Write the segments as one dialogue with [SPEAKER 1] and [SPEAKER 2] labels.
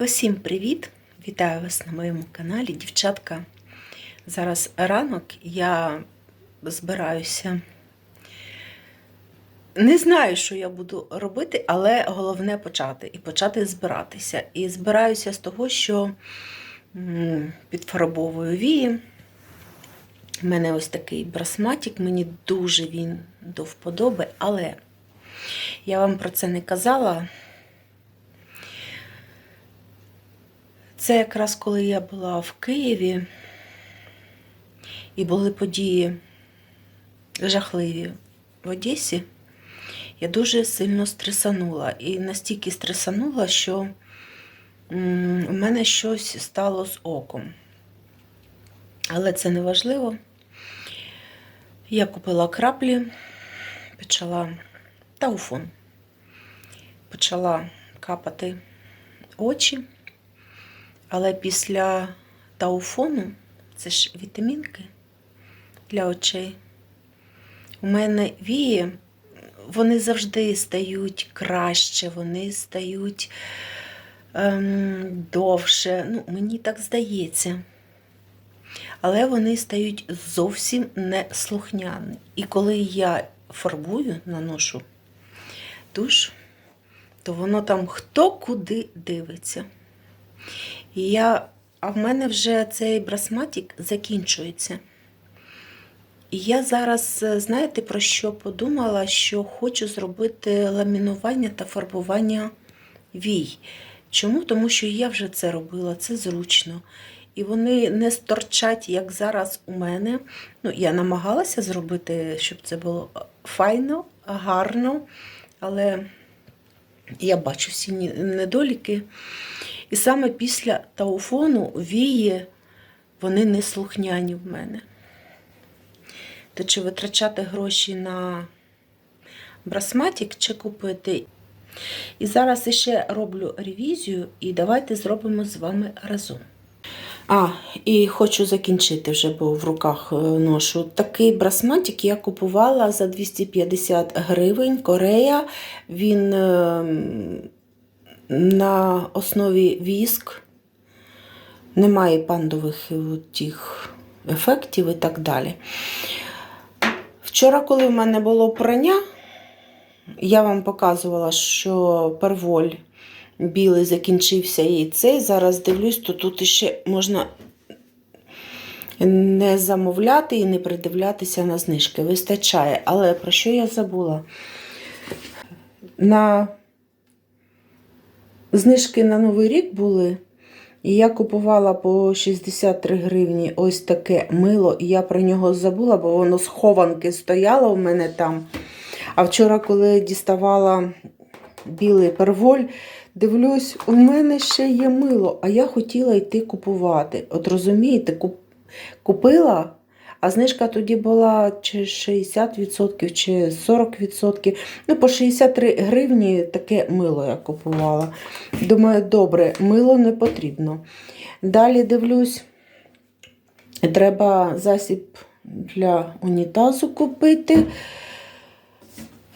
[SPEAKER 1] Усім привіт! Вітаю вас на моєму каналі, дівчатка. Зараз ранок я збираюся. Не знаю, що я буду робити, але головне почати і почати збиратися. І збираюся з того, що підфарбовую вії. У мене ось такий брасматик, мені дуже він до вподоби, але я вам про це не казала. Це якраз коли я була в Києві і були події жахливі в Одесі, я дуже сильно стресанула. І настільки стресанула, що у мене щось стало з оком. Але це не важливо. Я купила краплі, почала тауфон, почала капати очі. Але після тауфону, це ж вітамінки для очей, у мене вії, вони завжди стають краще, вони стають ем, довше. Ну, мені так здається. Але вони стають зовсім не слухняні. І коли я фарбую, наношу туш, то воно там хто куди дивиться. Я, а в мене вже цей брасматик закінчується. І я зараз, е, знаєте, про що подумала, що хочу зробити ламінування та фарбування вій. Чому? Тому що я вже це робила, це зручно. І вони не сторчать, як зараз у мене. Ну, я намагалася зробити, щоб це було файно, гарно, але я бачу всі недоліки. І саме після тауфону вії, вони не слухняні в мене. То чи витрачати гроші на брасматик, чи купити. І зараз іще роблю ревізію, і давайте зробимо з вами разом. А, і хочу закінчити вже, бо в руках е, ношу. Такий брасматик я купувала за 250 гривень Корея. Він ем, на основі віск, немає пандових тих ефектів і так далі. Вчора, коли в мене було прання, я вам показувала, що перволь білий закінчився і цей. Зараз дивлюсь, то тут ще можна не замовляти і не придивлятися на знижки. Вистачає. Але про що я забула? На знижки на Новий рік були. І я купувала по 63 гривні ось таке мило, і я про нього забула, бо воно з хованки стояло у мене там. А вчора, коли діставала білий перволь, дивлюсь, у мене ще є мило, а я хотіла йти купувати. От розумієте, купила, а знижка тоді була чи 60%, чи 40%. Ну, по 63 гривні таке мило я купувала. Думаю, добре, мило не потрібно. Далі дивлюсь, треба засіб для унітазу купити.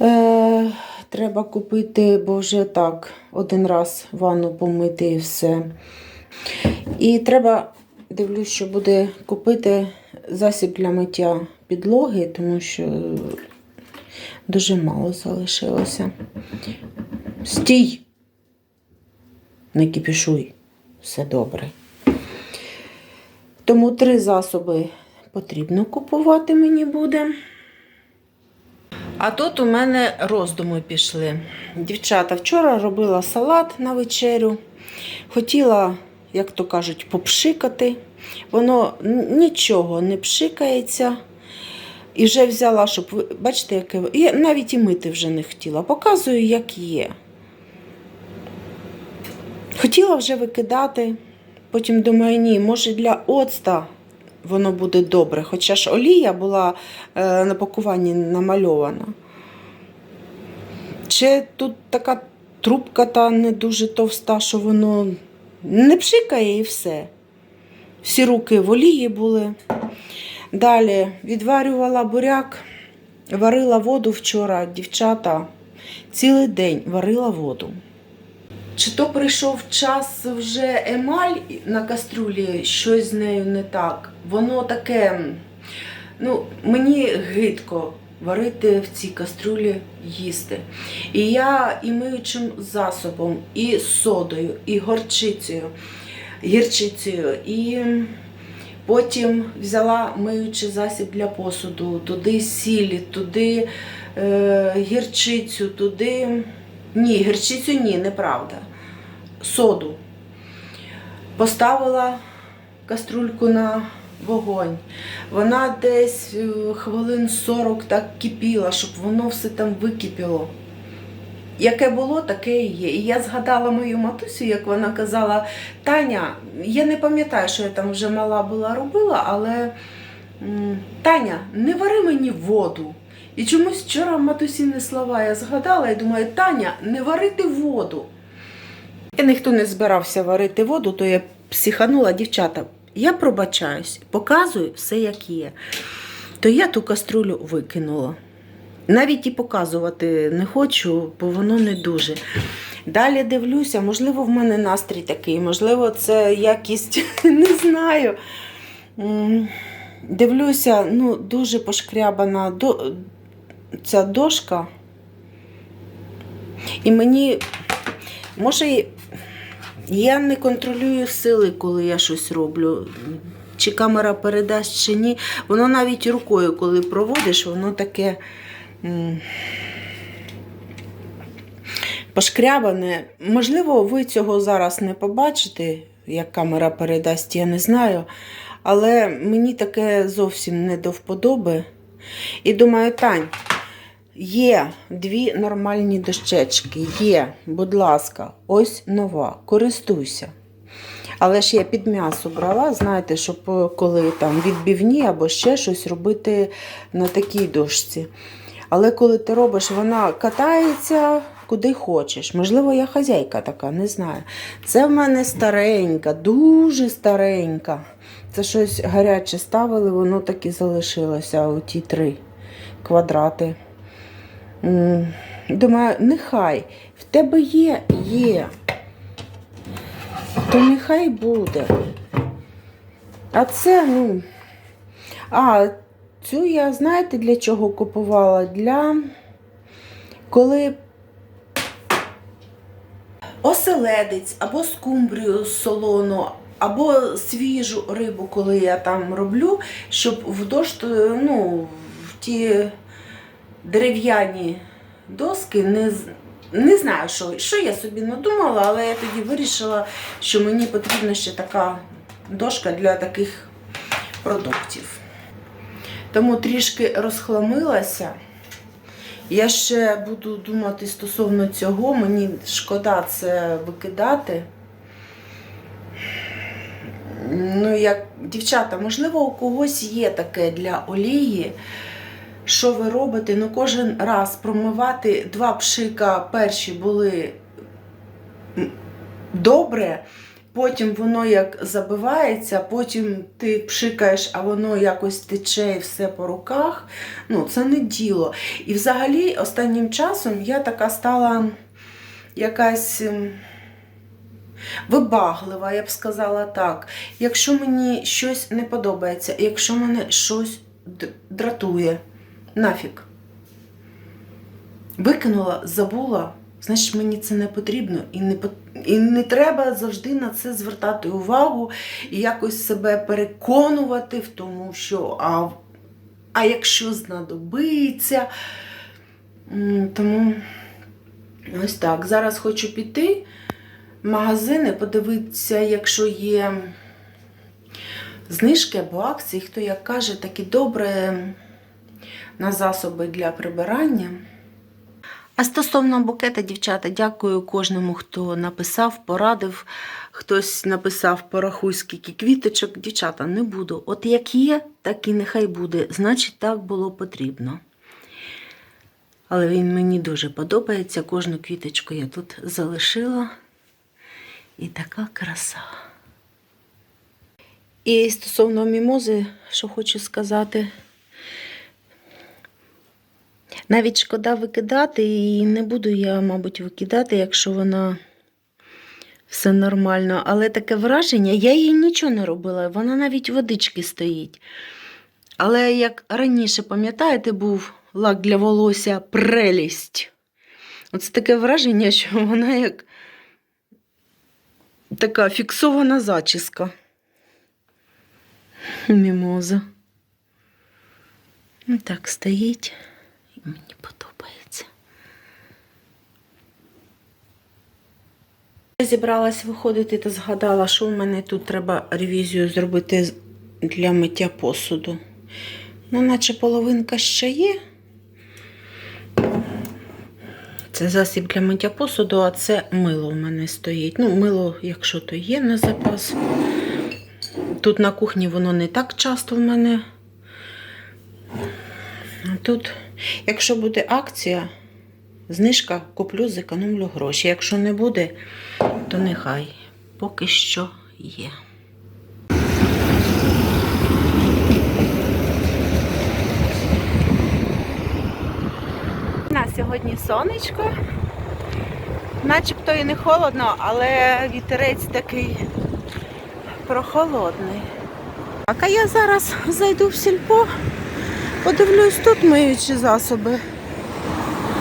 [SPEAKER 1] Е, треба купити, бо вже так, один раз ванну помити і все. І треба, дивлюсь, що буде купити засіб для миття підлоги, тому що дуже мало залишилося. Стій! Не кипішуй, все добре. Тому три засоби потрібно купувати мені буде. А тут у мене роздуми пішли. Дівчата, вчора робила салат на вечерю. Хотіла, як то кажуть, попшикати. Воно нічого не пшикається. І вже взяла, щоб ви бачите, яке. Я навіть і мити вже не хотіла. Показую, як є. Хотіла вже викидати. Потім думаю, ні, може для оцта воно буде добре. Хоча ж олія була е, на пакуванні намальована. Чи тут така трубка та не дуже товста, що воно не пшикає і все. Всі руки в олії були. Далі відварювала буряк, варила воду вчора, дівчата. Цілий день варила воду. Чи то прийшов час вже емаль на каструлі, щось з нею не так. Воно таке, ну, мені гидко варити в цій каструлі їсти. І я і миючим засобом, і содою, і горчицею, гірчицею, і потім взяла миючий засіб для посуду, туди сілі, туди е, гірчицю, туди. Ні, гірчицю ні, неправда. Соду. Поставила каструльку на вогонь. Вона десь е, хвилин 40 так кипіла, щоб воно все там википіло. Яке було, таке і є. І я згадала мою матусю, як вона казала, Таня, я не пам'ятаю, що я там вже мала була робила, але Таня, не вари мені воду. І чомусь вчора матусіни слова я згадала і думаю, Таня, не варити воду. І ніхто не збирався варити воду, то я психанула, дівчата. Я пробачаюсь, показую все, як є. То я ту каструлю викинула. Навіть і показувати не хочу, бо воно не дуже. Далі дивлюся, можливо, в мене настрій такий, можливо, це якість, не знаю. Дивлюся, ну, дуже пошкрябана до... ця дошка. І мені, може, я не контролюю сили, коли я щось роблю. Чи камера передасть, чи ні. Воно навіть рукою, коли проводиш, воно таке пошкрябане. Можливо, ви цього зараз не побачите, як камера передасть, я не знаю. Але мені таке зовсім не до вподоби. І думаю, Тань, Є дві нормальні дощечки. Є, будь ласка, ось нова. Користуйся. Але ж я під м'ясо брала, знаєте, щоб е, коли там відбивні або ще щось робити на такій дошці. Але коли ти робиш, вона катається куди хочеш. Можливо, я хазяйка така, не знаю. Це в мене старенька, дуже старенька. Це щось гаряче ставили, воно так і залишилося, оті три квадрати. Думаю, нехай в тебе є, є. То нехай буде. А це, ну. А, цю я знаєте для чого купувала? Для коли оселедець або скумбрію солону, або свіжу рибу, коли я там роблю, щоб вдовж, ну, в ті дерев'яні доски не, не знаю, що, що я собі надумала, але я тоді вирішила, що мені потрібна ще така дошка для таких продуктів. Тому трішки розхламилася. Я ще буду думати стосовно цього, мені шкода це викидати. Ну, як дівчата, можливо, у когось є таке для олії. Що ви робите? Ну, кожен раз промивати два пшика перші були добре, потім воно як забивається, потім ти пшикаєш, а воно якось тече і все по руках. Ну, це не діло. І взагалі, останнім часом я така стала якась. ем, Вибаглива, я б сказала так. Якщо мені щось не подобається, якщо мене щось дратує, нафіг. Викинула, забула, значить мені це не потрібно. І не, і не треба завжди на це звертати увагу і якось себе переконувати в тому, що а, а якщо знадобиться. Тому ось так. Зараз хочу піти в магазини, подивитися, якщо є знижки або акції, хто як каже, такі добре на засоби для прибирання. А стосовно букета, дівчата, дякую кожному, хто написав, порадив. Хтось написав порахуй скільки квіточок. Дівчата, не буду. От як є, так і нехай буде. Значить, так було потрібно. Але він мені дуже подобається. Кожну квіточку я тут залишила. І така краса. І стосовно мімози, що хочу сказати. Навіть шкода викидати, і не буду я, мабуть, викидати, якщо вона все нормально, але таке враження, я їй нічого не робила, вона навіть водички стоїть. Але як раніше, пам'ятаєте, був лак для волосся прелість. Оце таке враження, що вона як така фіксована зачіска. Мімоза. Ну, Так стоїть. Мені подобається. Я зібралась виходити та згадала, що у мене тут треба ревізію зробити для миття посуду. Ну, наче половинка ще є. Це засіб для миття посуду, а це мило у мене стоїть. Ну, мило, якщо то є на запас. Тут на кухні воно не так часто в мене. А тут, якщо буде акція, знижка куплю, зекономлю гроші. Якщо не буде, то нехай. Поки що є. На сьогодні сонечко. Начебто і не холодно, але вітерець такий прохолодний. А я зараз зайду в сільпо, подивлюсь тут миючі засоби.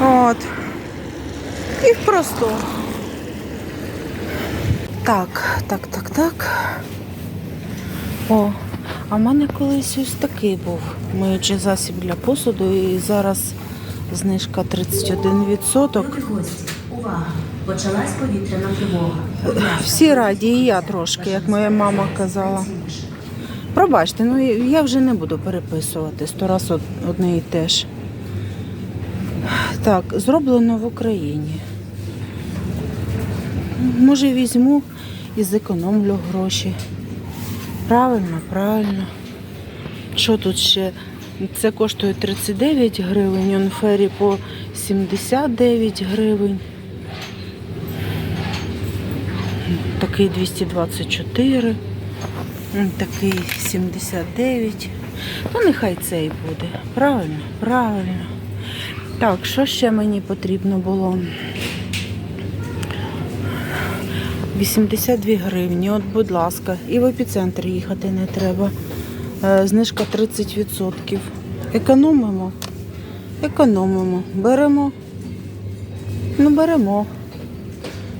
[SPEAKER 1] От. І в простор. Так, так, так, так. О, а в мене колись ось такий був миючий засіб для посуду, і зараз знижка 31%.
[SPEAKER 2] Увага! Почалась повітряна тривога.
[SPEAKER 1] Всі раді, і я трошки, як моя мама казала. Пробачте, ну я вже не буду переписувати сто раз одне і те ж. Так, зроблено в Україні. Може, візьму і зекономлю гроші. Правильно, правильно. Що тут ще? Це коштує 39 гривень, онфері по 79 гривень. Такий 224, м, такий 79. Ну, нехай цей буде. Правильно, правильно. Так, що ще мені потрібно було? 82 гривні, от, будь ласка, і в епіцентр їхати не треба. Е, Знижка 30%. Економимо. Економимо. Беремо. Ну, беремо.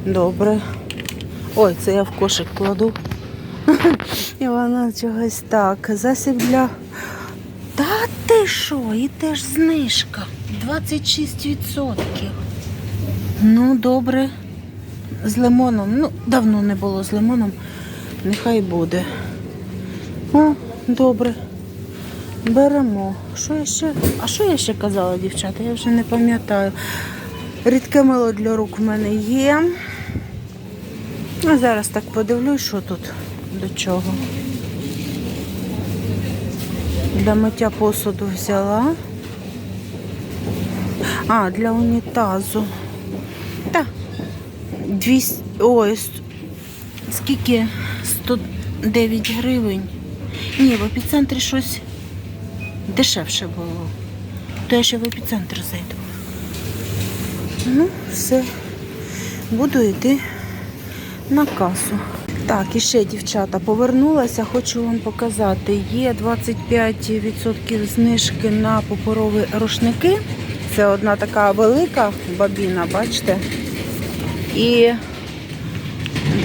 [SPEAKER 1] Добре. Ой, це я в кошик кладу. І вона чогось так. Засіб для. Та ти що? І теж знижка. 26%. Ну, добре. З лимоном. Ну, давно не було з лимоном. Нехай буде. О, добре. Беремо. Що я ще? А що я ще казала, дівчата? Я вже не пам'ятаю. Рідке мило для рук в мене є. А зараз так подивлюсь, що тут до чого. Для миття посуду взяла. А, для унітазу. Та. 200. Ой, скільки? 109 гривень. Ні, в епіцентрі щось дешевше було. То я ще в епіцентр зайду. Ну, все. Буду йти на касу. Так, і ще, дівчата, повернулася, хочу вам показати. Є 25% знижки на паперові рушники. Це одна така велика бабіна, бачите? І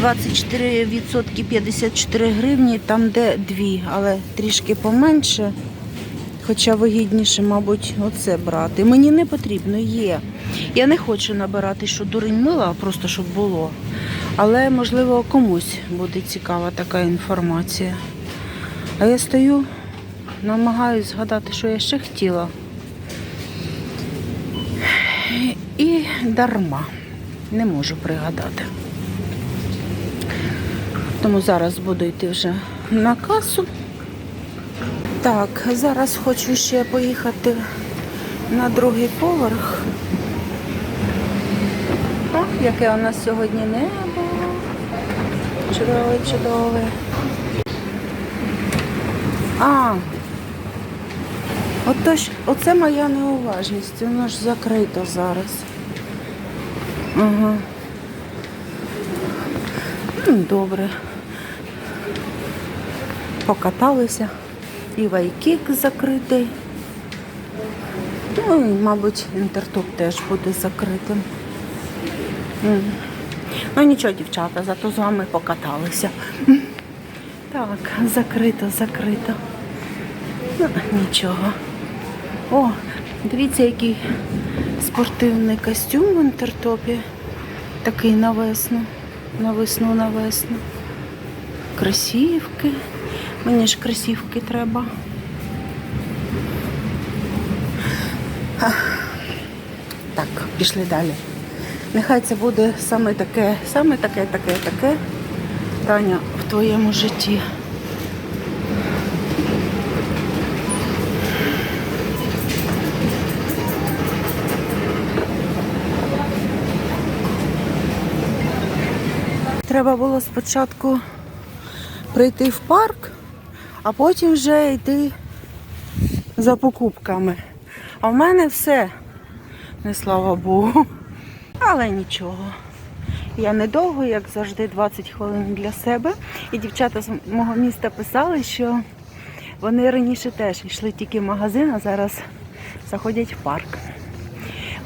[SPEAKER 1] 24% 54 гривні, там де дві, але трішки поменше. Хоча вигідніше, мабуть, оце брати. Мені не потрібно, є. Я не хочу набирати, що дурень мила, а просто щоб було. Але, можливо, комусь буде цікава така інформація. А я стою, намагаюсь згадати, що я ще хотіла. І дарма. Не можу пригадати. Тому зараз буду йти вже на касу. Так, зараз хочу ще поїхати на другий поверх. О, яке у нас сьогодні небо. Чудове, чудове. А, отож, оце моя неуважність. Воно ж закрито зараз. М, Добре. Покаталися. І вайкік закритий. Ну, і, мабуть, інтертоп теж буде закритим. Ну нічого, дівчата, зато з вами покаталися. Так, закрито, закрито. Ну, нічого. О, дивіться, який спортивний костюм в інтертопі. Такий на весну. На весну, на весну. Кросівки. Мені ж кросівки треба. Так, пішли далі. Нехай це буде саме таке, саме таке, таке, таке, Таня, в твоєму житті. Треба було спочатку прийти в парк, а потім вже йти за покупками. А в мене все, не слава Богу. Але нічого. Я недовго, як завжди, 20 хвилин для себе. І дівчата з мого міста писали, що вони раніше теж йшли тільки в магазин, а зараз заходять в парк.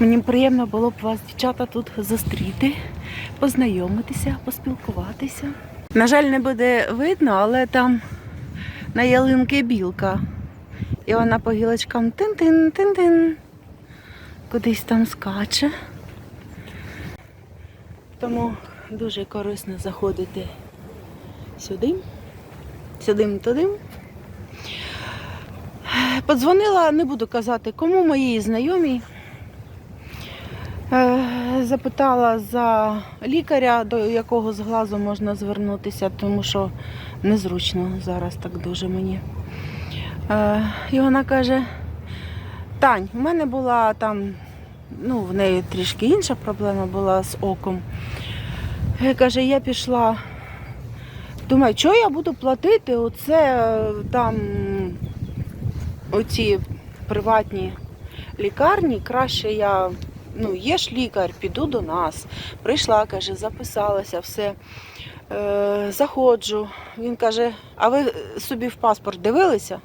[SPEAKER 1] Мені приємно було б вас, дівчата, тут зустріти, познайомитися, поспілкуватися. На жаль, не буде видно, але там на ялинки білка. І вона по гілочкам тин-тин, тин-тин. Кудись там скаче. Тому дуже корисно заходити сюди, сюди, туди. Подзвонила, не буду казати, кому моїй знайомій. Е, Запитала за лікаря, до якого з глазу можна звернутися, тому що незручно зараз так дуже мені. Е, І вона каже: Тань, у мене була там, ну, в неї трішки інша проблема була з оком. І каже, я пішла. Думаю, що я буду платити? Оце е, там оці приватні лікарні. Краще я, ну, є ж лікар, піду до нас. Прийшла, каже, записалася, все. Е, заходжу. Він каже, а ви собі в паспорт дивилися?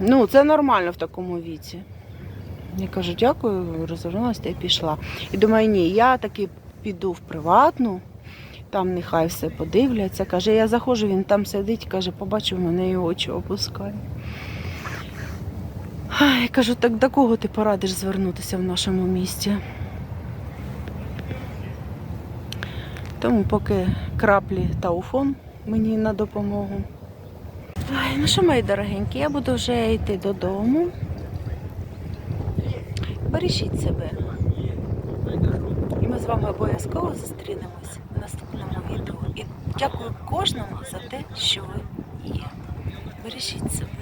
[SPEAKER 1] Ну, це нормально в такому віці. Я кажу, дякую, розвернулася й пішла. І думаю, ні, я таки піду в приватну, там нехай все подивляться. Каже, я заходжу, він там сидить, каже, побачив мене і очі опускає. Ай, кажу, так до кого ти порадиш звернутися в нашому місті? Тому поки краплі та уфон мені на допомогу. Ай, ну що, мої дорогенькі, я буду вже йти додому. Бережіть себе. З вами обов'язково зустрінемось в наступному відео. І дякую кожному за те, що ви є. Бережіть себе.